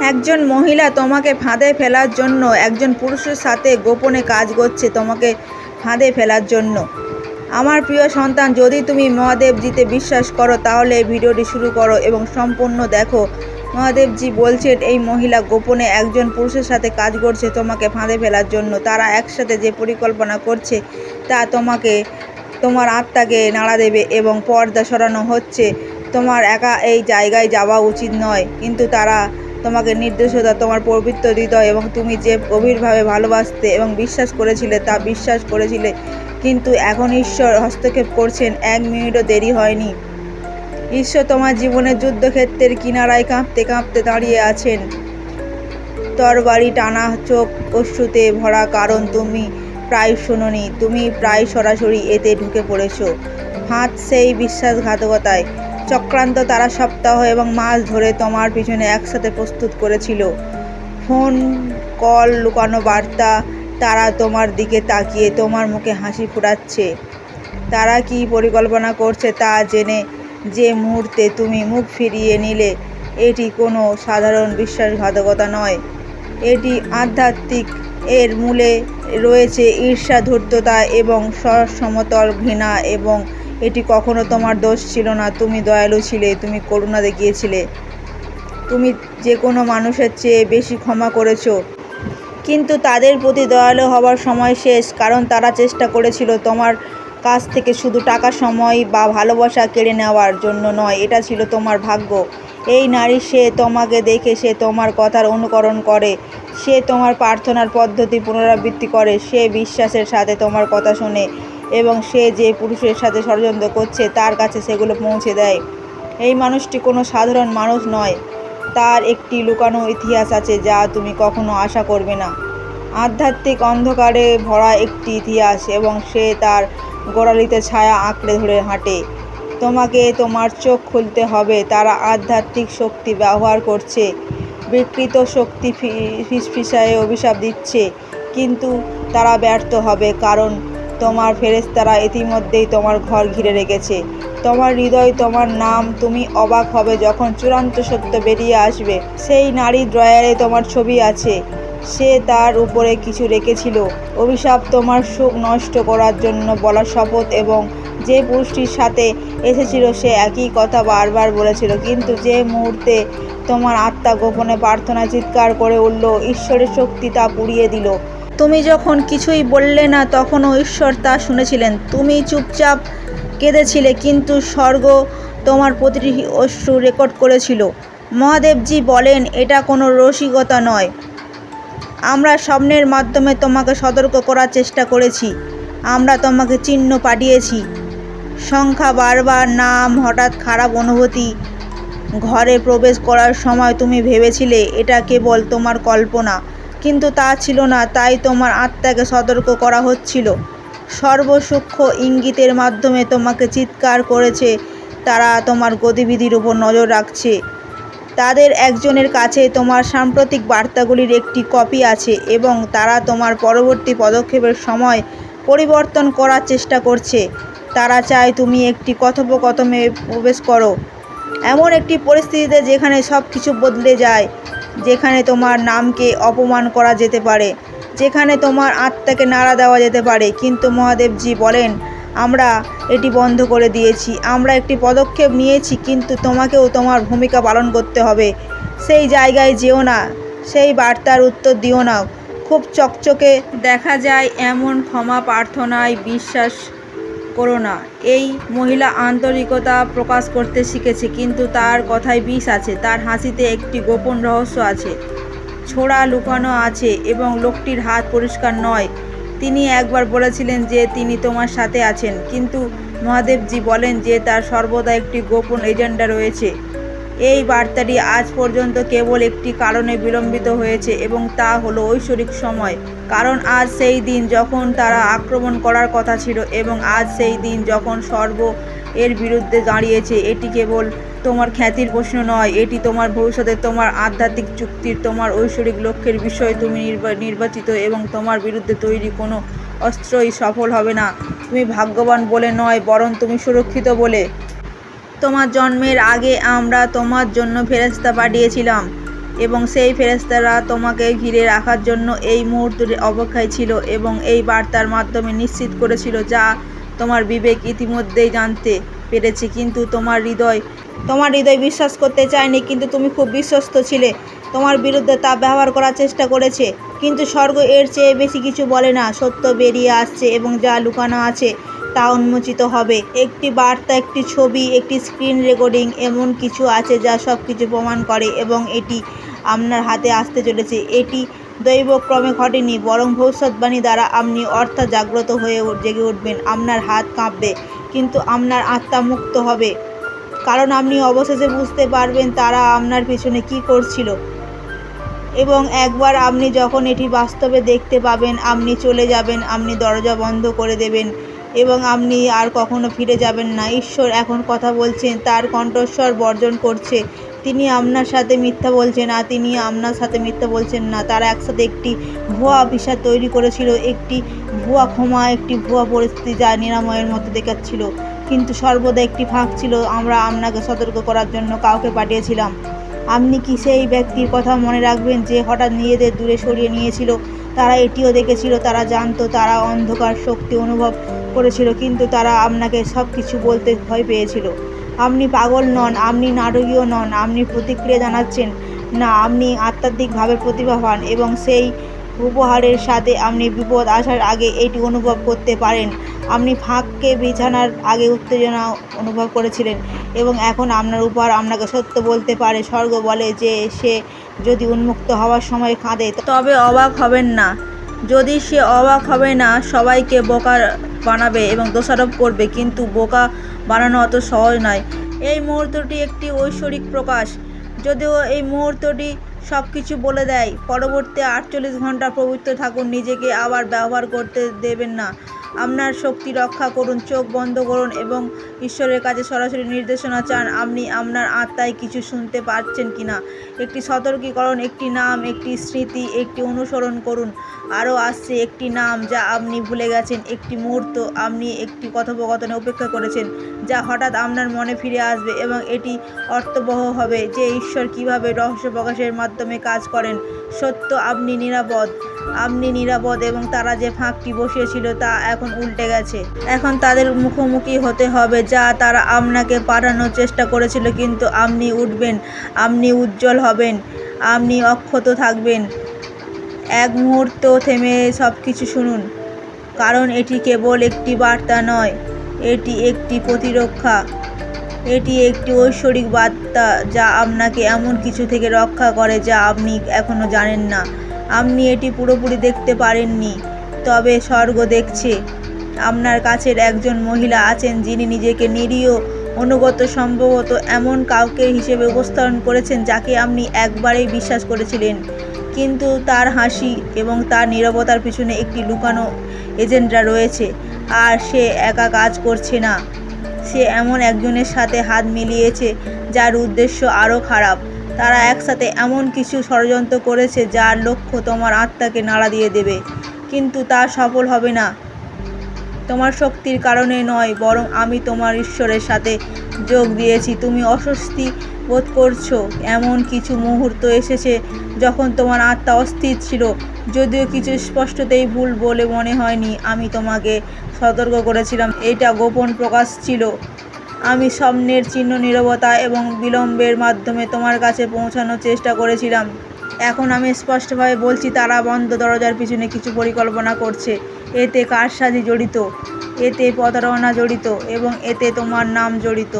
একজন মহিলা তোমাকে ফাঁদে ফেলার জন্য, একজন পুরুষের সাথে গোপনে কাজ করছে তোমাকে ফাঁদে ফেলার জন্য। আমার প্রিয় সন্তান, যদি তুমি মহাদেবজিতে বিশ্বাস করো, তাহলে এই ভিডিওটি শুরু করো এবং সম্পূর্ণ দেখো। মহাদেবজি বলছেন, এই মহিলা গোপনে একজন পুরুষের সাথে কাজ করছে তোমাকে ফাঁদে ফেলার জন্য। তারা একসাথে যে পরিকল্পনা করছে, তা তোমাকে, তোমার আত্মাকে নাড়া দেবে এবং পর্দা সরানো হচ্ছে। তোমার একা এই জায়গায় যাওয়া উচিত নয়। কিন্তু তারা তোমাকে নির্দেশতা তোমার পবিত্র হৃদয় এবং তুমি যে গভীরভাবে ভালোবাসতে এবং বিশ্বাস করেছিলে তা বিশ্বাস করেছিলে। কিন্তু এখন ঈশ্বর হস্তক্ষেপ করছেন। এক মিনিটও দেরি হয়নি। ঈশ্বর তোমার জীবনের যুদ্ধক্ষেত্রের কিনারায় কাঁপতে কাঁপতে দাঁড়িয়ে আছেন। তরবারি টানা চোখ অশ্রুতে ভরা কারণ তুমি প্রায় শোনোনি। তুমি প্রায় সরাসরি এতে ঢুকে পড়েছ। হাত সেই বিশ্বাসঘাতকতায়। চক্রান্ত, তারা সপ্তাহ এবং মাস ধরে তোমার পিছনে একসাথে প্রস্তুত করেছিল। ফোন, কল, লুকানো বার্তা, তারা তোমার দিকে তাকিয়ে তোমার মুখে হাসি ফুটাচ্ছে তারা কি পরিকল্পনা করছে তা জেনে যে মুহূর্তে তুমি মুখ ফিরিয়ে নিলে, এটি কোনো সাধারণ বিশ্বাসঘাতকতা নয়। এটি আধ্যাত্মিক, এর মূলে রয়েছে ঈর্ষা ধূর্ততা এবং সমতল ঘৃণা এবং এটি কখনো তোমার দোষ ছিল না। তুমি দয়ালু ছিলে, তুমি করুণা দেখিয়েছিলে। তুমি যে কোনো মানুষের চেয়ে বেশি ক্ষমা করেছ। কিন্তু তাদের প্রতি দয়ালু হওয়ার সময় শেষ, কারণ তারা চেষ্টা করেছিল তোমার কাছ থেকে শুধু টাকা, সময় বা ভালোবাসা কেড়ে নেওয়ার জন্য নয়, এটা ছিল তোমার ভাগ্য। এই নারী, সে তোমাকে দেখে সে তোমার কথার অনুকরণ করে, সে তোমার প্রার্থনার পদ্ধতি পুনরাবৃত্তি করে, সে বিশ্বাসের সাথে তোমার কথা শোনে। এবং সে যে পুরুষের সাথে ষড়যন্ত্র করছে, তার কাছে সেগুলো পৌঁছে দেয়। এই মানুষটি কোনো সাধারণ মানুষ নয়। তার একটি লুকানো ইতিহাস আছে যা তুমি কখনো আশা করবে না। আধ্যাত্মিক অন্ধকারে ভরা একটি ইতিহাস এবং সে তার গোড়ালিতে ছায়া আঁকড়ে ধরে হাঁটে। তোমাকে তোমার চোখ খুলতে হবে। তারা আধ্যাত্মিক শক্তি ব্যবহার করছে। বিকৃত শক্তি ফিসফিসায় অভিশাপ দিচ্ছে। কিন্তু তারা ব্যর্থ হবে কারণ তোমার ফেরেস্তারা ইতিমধ্যেই তোমার ঘর ঘিরে রেখেছে। তোমার হৃদয়, তোমার নাম, তুমি অবাক হবে যখন চূড়ান্ত সত্য বেরিয়ে আসবে। সেই নারী ড্রয়ারে তোমার ছবি আছে। সে তার উপরে কিছু রেখেছিল। অভিশাপ তোমার সুখ নষ্ট করার জন্য বলা শপথ এবং যে পুরুষটির সাথে এসেছিল সে একই কথা বারবার বলেছিল। কিন্তু যে মুহূর্তে তোমার আত্মা গোপনে প্রার্থনা চিৎকার করে উঠল, ঈশ্বরের শক্তি তা পুড়িয়ে দিল। তুমি যখন কিছুই বললে না, তখনও ঈশ্বর তা শুনেছিলেন। তুমি চুপচাপ কেঁদেছিলে, কিন্তু স্বর্গ তোমার প্রতিটি অশ্রু রেকর্ড করেছিল। মহাদেবজি বলেন, এটা কোনো রসিকতা নয়। আমরা স্বপ্নের মাধ্যমে তোমাকে সতর্ক করার চেষ্টা করেছি। আমরা তোমাকে চিহ্ন পাঠিয়েছি। সংখ্যা বারবার, নাম, হঠাৎ খারাপ অনুভূতি, ঘরে প্রবেশ করার সময় তুমি ভেবেছিলে, এটা কেবল তোমার কল্পনা। কিন্তু তা ছিল না, তাই তোমার আত্মাকে সতর্ক করা হচ্ছিল। সর্বসূক্ষ্ম ইঙ্গিতের মাধ্যমে তোমাকে চিৎকার করেছে, তারা তোমার গতিবিধির উপর নজর রাখছে। তাদের একজনের কাছে তোমার সাম্প্রতিক বার্তাগুলির একটি কপি আছে এবং তারা তোমার পরবর্তী পদক্ষেপের সময় পরিবর্তন করার চেষ্টা করছে। তারা চায় তুমি একটি কথোপকথনে প্রবেশ করো। এমন একটি পরিস্থিতিতে যেখানে সব কিছু বদলে যায়। যেখানে তোমার নামকে অপমান করা যেতে পারে, যেখানে তোমার আত্মাকে নাড়া দেওয়া যেতে পারে। কিন্তু মহাদেবজি বলেন, আমরা এটি বন্ধ করে দিয়েছি, আমরা একটি পদক্ষেপ নিয়েছি, কিন্তু তোমাকেও তোমার ভূমিকা পালন করতে হবে। সেই জায়গায় যেও না, সেই বার্তার উত্তর দিও না। খুব চকচকে দেখা যায় এমন ক্ষমা প্রার্থনায় বিশ্বাস করো না। এই মহিলা আন্তরিকতা প্রকাশ করতে শিখেছে, কিন্তু তার কথায় বিষ আছে, তার হাসিতে একটি গোপন রহস্য আছে। ছোড়া লুকানো আছে এবং লোকটির হাত পরিষ্কার নয়। তিনি একবার বলেছিলেন যে তিনি তোমার সাথে আছেন, কিন্তু মহাদেবজি বলেন যে তার সর্বদা একটি গোপন এজেন্ডা রয়েছে। এই বার্তাটি আজ পর্যন্ত কেবল একটি কারণে বিলম্বিত হয়েছে এবং তা হলো ঐশ্বরিক সময়। কারণ আজ সেই দিন যখন তারা আক্রমণ করার কথা ছিল এবং আজ সেই দিন যখন সর্ব এর বিরুদ্ধে দাঁড়িয়েছে, এটি কেবল তোমার খ্যাতির প্রশ্ন নয়, এটি তোমার ভবিষ্যতে, তোমার আধ্যাত্মিক চুক্তির, তোমার ঐশ্বরিক লক্ষ্যের বিষয়ে। তুমি নির্বাচিত এবং তোমার বিরুদ্ধে তৈরি কোনো অস্ত্রই সফল হবে না। তুমি ভাগ্যবান বলে নয়, বরং তুমি সুরক্ষিত বলে। তোমার জন্মের আগে আমরা তোমার জন্য ফেরস্তা পাঠিয়েছিলাম এবং সেই ফেরেশতারা তোমাকে ঘিরে রাখার জন্য এই মুহূর্তটি অপেক্ষায় ছিল এবং এই বার্তার মাধ্যমে নিশ্চিত করেছিল যা তোমার বিবেক ইতিমধ্যেই জানতে পেরেছে। কিন্তু তোমার হৃদয় তোমার হৃদয় বিশ্বাস করতে চায়নি, কিন্তু তুমি খুব বিশ্বস্ত ছিলে। তোমার বিরুদ্ধে তা ব্যবহার করার চেষ্টা করেছে, কিন্তু স্বর্গ এর চেয়ে বেশি কিছু বলে না। সত্য বেরিয়ে আসছে এবং যা লুকানো আছে তা উন্মোচিত হবে। একটি বার্তা, একটি ছবি, একটি স্ক্রিন রেকর্ডিং এমন কিছু আছে যা সব কিছু প্রমাণ করে এবং এটি আপনার হাতে আসতে চলেছে। এটি দৈবক্রমে ঘটেনি, বরং ভবিষ্যৎবাণী দ্বারা আপনি অর্থাৎ জাগ্রত হয়ে জেগে উঠবেন। আপনার হাত কাঁপবে, কিন্তু আপনার আত্মা মুক্ত হবে। কারণ আপনি অবশেষে বুঝতে পারবেন তারা আপনার পিছনে কি করছিল। এবং একবার আপনি যখন এটি বাস্তবে দেখতে পাবেন, আপনি চলে যাবেন, আপনি দরজা বন্ধ করে দেবেন। এবং আপনি আর কখনো ফিরে যাবেন না। ঈশ্বর এখন কথা বলছেন, তার কণ্ঠস্বর বর্জন করছে। তিনি আপনার সাথে মিথ্যা বলছেন আর তিনি আপনার সাথে মিথ্যা বলছেন না। তারা একসাথে একটি ভুয়া বিষয় তৈরি করেছিল, একটি ভুয়া ক্ষমা, একটি ভুয়া পরিস্থিতি যা নিরাময়ের মতো দেখাচ্ছিল কিন্তু সর্বদা একটি ফাঁক ছিল, আমরা আপনাকে সতর্ক করার জন্য কাউকে পাঠিয়েছিলাম। আপনি কি সেই ব্যক্তির কথা মনে রাখবেন যে হঠাৎ নিজেদের দূরে সরিয়ে নিয়েছিল? তারা এটিও দেখেছিল, তারা জানতো, তারা অন্ধকার শক্তি অনুভব করেছিল, কিন্তু তারা আপনাকে সব কিছু বলতে ভয় পেয়েছিল। আপনি পাগল নন, আপনি নাটকীয় নন, আপনি প্রতিক্রিয়া জানাচ্ছেন না, আপনি আধ্যাত্মিকভাবে প্রতিভাবান এবং সেই উপহারের সাথে আপনি বিপদ আসার আগে এটি অনুভব করতে পারেন। আপনি ফাঁককে বিছানার আগে উত্তেজনা অনুভব করেছিলেন এবং এখন আপনার উপহার আপনাকে সত্য বলতে পারে। স্বর্গ বলে যে সে যদি উন্মুক্ত হওয়ার সময় কাঁদে, তবে অবাক হবেন না। যদি সে অবাক হবে না, সবাইকে বোকা বানাবে এবং দোষারোপ করবে, কিন্তু বোকা বানানো অত সহজ নয়। এই মুহূর্তটি একটি ঐশ্বরিক প্রকাশ। যদিও এই মুহূর্তটি সব কিছু বলে দেয়, পরবর্তী আটচল্লিশ ঘণ্টা পবিত্র থাকুন, নিজেকে আবার ব্যবহার করতে দেবেন না। আপনার শক্তি রক্ষা করুন, চোখ বন্ধ করুন এবং ঈশ্বরের কাছে সরাসরি নির্দেশনা চান, আপনি আপনার আত্মায় কিছু শুনতে পাচ্ছেন কিনা। একটি সতর্কীকরণ, একটি নাম, একটি স্মৃতি, একটি অনুসরণ করুন। আরও আসছে একটি নাম যা আপনি ভুলে গেছেন, একটি মুহূর্ত আপনি একটি কথোপকথনে উপেক্ষা করেছেন, যা হঠাৎ আপনার মনে ফিরে আসবে এবং এটি অর্থবহ হবে যে ঈশ্বর কীভাবে রহস্য প্রকাশের মাধ্যমে কাজ করেন। সত্য, আপনি নিরাপদ। আপনি নিরাপদ এবং তারা যে ফাঁকটি বসিয়েছিল তা এখন উল্টে গেছে। এখন তাদের মুখোমুখি হতে হবে, যা তারা আপনাকে পাঠানোর চেষ্টা করেছিল, কিন্তু আপনি উঠবেন, আপনি উজ্জ্বল হবেন, আপনি অক্ষত থাকবেন। এক মুহূর্ত থেমে সব কিছু শুনুন, কারণ এটি কেবল একটি বার্তা নয়, এটি একটি প্রতিরক্ষা, এটি একটি ঐশ্বরিক বার্তা যা আপনাকে এমন কিছু থেকে রক্ষা করে যা আপনি এখনও জানেন না। আপনি এটি পুরোপুরি দেখতে পারেননি। তবে স্বর্গ দেখছে। আপনার কাছের একজন মহিলা আছেন যিনি নিজেকে নিরীহ, অনুগত, সম্ভবত এমন কাউকে হিসেবে উপস্থাপন করেছেন যাকে আপনি একবারেই বিশ্বাস করেছিলেন। কিন্তু তার হাসি এবং তার নীরবতার পিছনে একটি লুকানো এজেন্ডা রয়েছে, আর সে একা কাজ করছে না। সে এমন একজনের সাথে হাত মিলিয়েছে যার উদ্দেশ্য আরও খারাপ। তারা একসাথে এমন কিছু ষড়যন্ত্র করেছে যার লক্ষ্য তোমার আত্মাকে নাড়া দিয়ে দেবে। কিন্তু তা সফল হবে না। তোমার শক্তির কারণে নয়, বরং আমি তোমার ঈশ্বরের সাথে যোগ দিয়েছি। তুমি অস্বস্তি বোধ করছ। এমন কিছু মুহূর্ত এসেছে যখন তোমার আত্মা অস্থির ছিল। যদিও কিছু স্পষ্টতেই ভুল বলে মনে হয়নি, আমি তোমাকে সতর্ক করেছিলাম। এটা গোপন প্রকাশ ছিল। আমি স্বপ্নের চিহ্ন, নীরবতা এবং বিলম্বের মাধ্যমে তোমার কাছে পৌঁছানোর চেষ্টা করেছিলাম। এখন আমি স্পষ্টভাবে বলছি, তারা বন্ধ দরজার পিছনে কিছু পরিকল্পনা করছে। এতে কারসাজি জড়িত? এতে প্রতারণা জড়িত এবং এতে তোমার নাম জড়িত।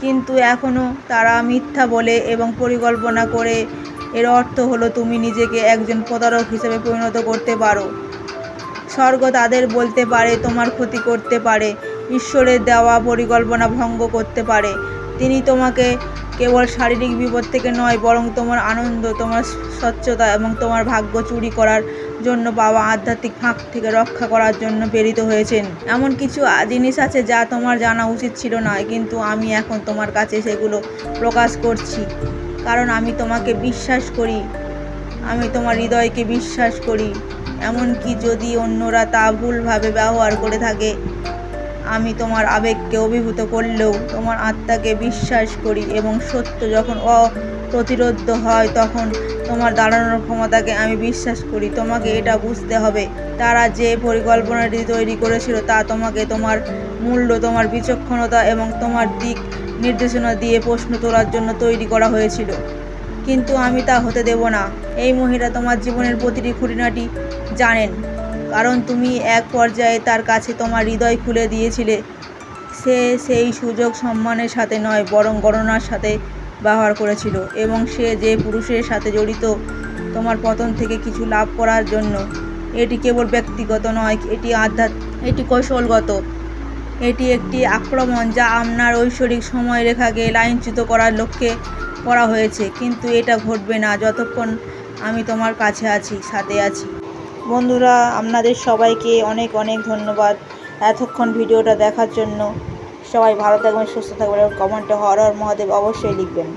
কিন্তু এখনও তারা মিথ্যা বলে এবং পরিকল্পনা করে এর অর্থ হলো তুমি নিজেকে একজন প্রতারক হিসেবে পরিণত করতে পারো। স্বর্গ তাদের বলতে পারে, তোমার ক্ষতি করতে পারে। ঈশ্বরের দেওয়া পরিকল্পনা ভঙ্গ করতে পারে। তিনি তোমাকে কেবল শারীরিক বিপদ থেকে নয়, বরং তোমার আনন্দ, তোমার স্বচ্ছতা এবং তোমার ভাগ্য চুরি করার জন্য পাওয়া আধ্যাত্মিক ফাঁক থেকে রক্ষা করার জন্য প্রেরিত হয়েছেন। এমন কিছু জিনিস আছে যা তোমার জানা উচিত ছিল না কিন্তু আমি এখন তোমার কাছে সেগুলো প্রকাশ করছি। কারণ আমি তোমাকে বিশ্বাস করি, আমি তোমার হৃদয়কে বিশ্বাস করি। এমনকি যদি অন্যরা তা ভুলভাবে ব্যবহার করে থাকে আমি তোমার আবেগকে অভিভূত করলেও তোমার আত্মাকে বিশ্বাস করি এবং সত্য যখন অ প্রতিরোধ হয় তখন তোমার দাঁড়ানোর ক্ষমতাকে আমি বিশ্বাস করি। তোমাকে এটা বুঝতে হবে। তারা যে পরিকল্পনাটি তৈরি করেছিল তা তোমাকে তোমার মূল্য, তোমার বিচক্ষণতা এবং তোমার দিক নির্দেশনা দিয়ে প্রশ্ন তোলার জন্য তৈরি করা হয়েছিল। কিন্তু আমি তা হতে দেব না। এই মহিলা তোমার জীবনের প্রতিটি খুঁটিনাটি জানেন। কারণ তুমি এক পর্যায়ে তার কাছে তোমার হৃদয় খুলে দিয়েছিলে। সে সেই সুযোগ সম্মানের সাথে নয়, বরং গণনার সাথে ব্যবহার করেছিল এবং সে যে পুরুষের সাথে জড়িত, তোমার পতন থেকে কিছু লাভ করার জন্য। এটি কেবল ব্যক্তিগত নয়, এটি আধ্যাত্ম এটি কৌশলগত। এটি একটি আক্রমণ যা আপনার ঐশ্বরিক সময়রেখাকে লাইনচ্যুত করার লক্ষ্যে করা হয়েছে, কিন্তু এটা ঘটবে না যতক্ষণ আমি তোমার কাছে আছি, সাথে আছি। বন্ধুরা, আপনাদের সবাইকে অনেক অনেক ধন্যবাদ এতক্ষণ ভিডিওটা দেখার জন্য। সবাই ভালো থাকবেন, সুস্থ থাকবেন এবং কমেন্টে হর হর মহাদেব অবশ্যই লিখবেন।